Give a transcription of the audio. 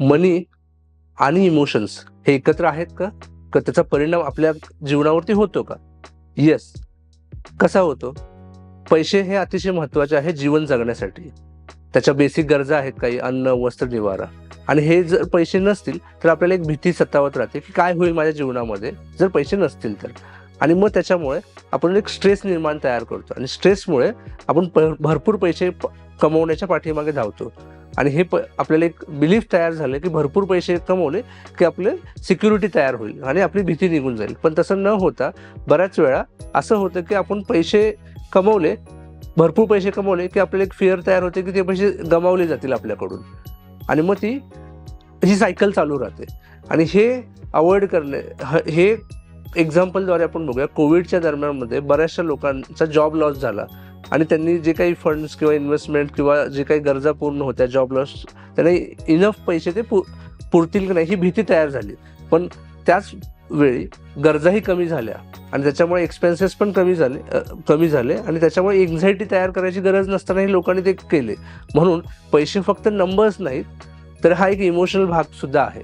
मनी आणि इमोशन्स हे एकत्र आहेत का? का त्याचा परिणाम आपल्या जीवनावरती होतो का? येस कसा होतो? पैसे हे अतिशय महत्त्वाचे आहे जीवन जगण्यासाठी. त्याच्या बेसिक गरजा आहेत काही अन्न वस्त्र निवारा. आणि हे जर पैसे नसतील तर आपल्याला एक भीती सतावत राहते की काय होईल माझ्या जीवनामध्ये? जर पैसे नसतील तर. आणि मग त्याच्यामुळे आपण एक स्ट्रेस निर्माण तयार करतो. आणि स्ट्रेसमुळे आपण भरपूर पैसे कमवण्याच्या पाठीमागे धावतो. आणि हे प आपल्याला एक बिलीफ तयार झालं की भरपूर पैसे कमवले की आपले सिक्युरिटी तयार होईल आणि आपली भीती निघून जाईल. पण तसं न होता बऱ्याच वेळा असं होतं की आपण पैसे कमवले भरपूर पैसे कमवले की आपल्याला एक फिअर तयार होते की ते पैसे गमावले जातील आपल्याकडून. आणि मग ती ही सायकल चालू राहते. आणि हे अवॉइड करणे ह- हे एक्झाम्पलद्वारे आपण बघूया. कोविडच्या दरम्यानमध्ये बऱ्याचशा लोकांचा जॉब लॉस झाला. आणि त्यांनी जे काही फंड्स किंवा इन्व्हेस्टमेंट किंवा जे काही गरजा पूर्ण होत्या जॉब लॉस त्यांना इनफ पैसे ते पु पुरतील की नाही ही भीती तयार झाली. पण त्याच वेळी गरजाही कमी झाल्या आणि त्याच्यामुळे एक्सपेन्सेस पण कमी झाले कमी झाले आणि त्याच्यामुळे एन्झायटी तयार करायची गरज नसतानाही लोकांनी ते केले. म्हणून पैसे फक्त नंबर्स नाहीत तर हा एक इमोशनल भाग सुद्धा आहे.